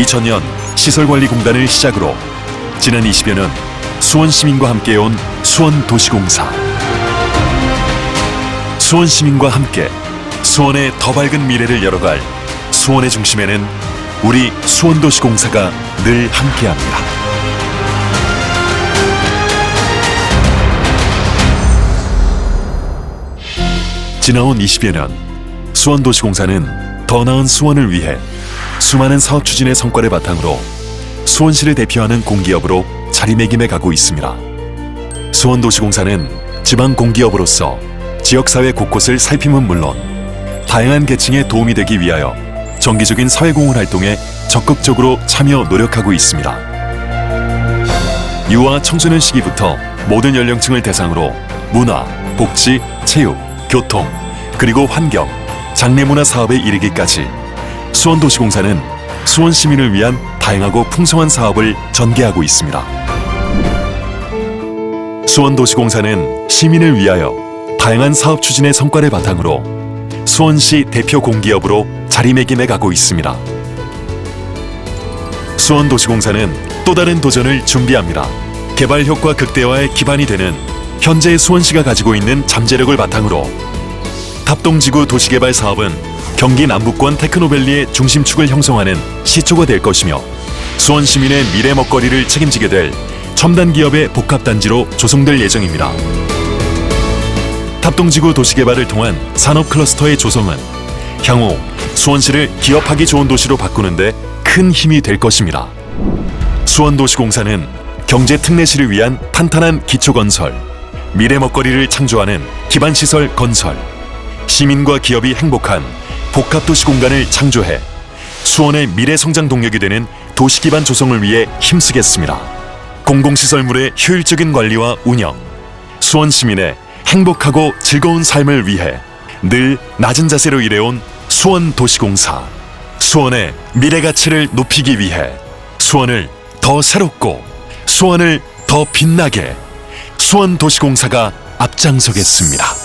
2000년 시설관리공단을 시작으로 지난 20여 년 수원 시민과 함께해온 수원 도시공사. 수원 시민과 함께 수원의 더 밝은 미래를 열어갈 수원의 중심에는 우리 수원도시공사가 늘 함께합니다. 지나온 20여 년 수원도시공사는 더 나은 수원을 위해 수많은 사업 추진의 성과를 바탕으로 수원시를 대표하는 공기업으로 자리매김해 가고 있습니다. 수원도시공사는 지방 공기업으로서 지역사회 곳곳을 살핌은 물론 다양한 계층에 도움이 되기 위하여 정기적인 사회공헌 활동에 적극적으로 참여 노력하고 있습니다. 유아 청소년 시기부터 모든 연령층을 대상으로 문화, 복지, 체육, 교통, 그리고 환경, 장래문화 사업에 이르기까지 수원도시공사는 수원 시민을 위한 다양하고 풍성한 사업을 전개하고 있습니다. 수원도시공사는 시민을 위하여 다양한 사업 추진의 성과를 바탕으로 수원시 대표 공기업으로 자리매김해 가고 있습니다. 수원도시공사는 또 다른 도전을 준비합니다. 개발 효과 극대화의 기반이 되는 현재 수원시가 가지고 있는 잠재력을 바탕으로 합동지구 도시개발 사업은 경기 남부권 테크노밸리의 중심축을 형성하는 시초가 될 것이며 수원 시민의 미래 먹거리를 책임지게 될 첨단 기업의 복합단지로 조성될 예정입니다. 합동지구 도시개발을 통한 산업 클러스터의 조성은 향후 수원시를 기업하기 좋은 도시로 바꾸는데 큰 힘이 될 것입니다. 수원도시공사는 경제 특례시를 위한 탄탄한 기초 건설, 미래 먹거리를 창조하는 기반 시설 건설, 시민과 기업이 행복한 복합 도시 공간을 창조해 수원의 미래 성장 동력이 되는 도시 기반 조성을 위해 힘쓰겠습니다. 공공시설물의 효율적인 관리와 운영, 수원 시민의 행복하고 즐거운 삶을 위해 늘 낮은 자세로 일해온 수원 도시공사. 수원의 미래 가치를 높이기 위해 수원을 더 새롭고 수원을 더 빛나게 수원 도시공사가 앞장서겠습니다.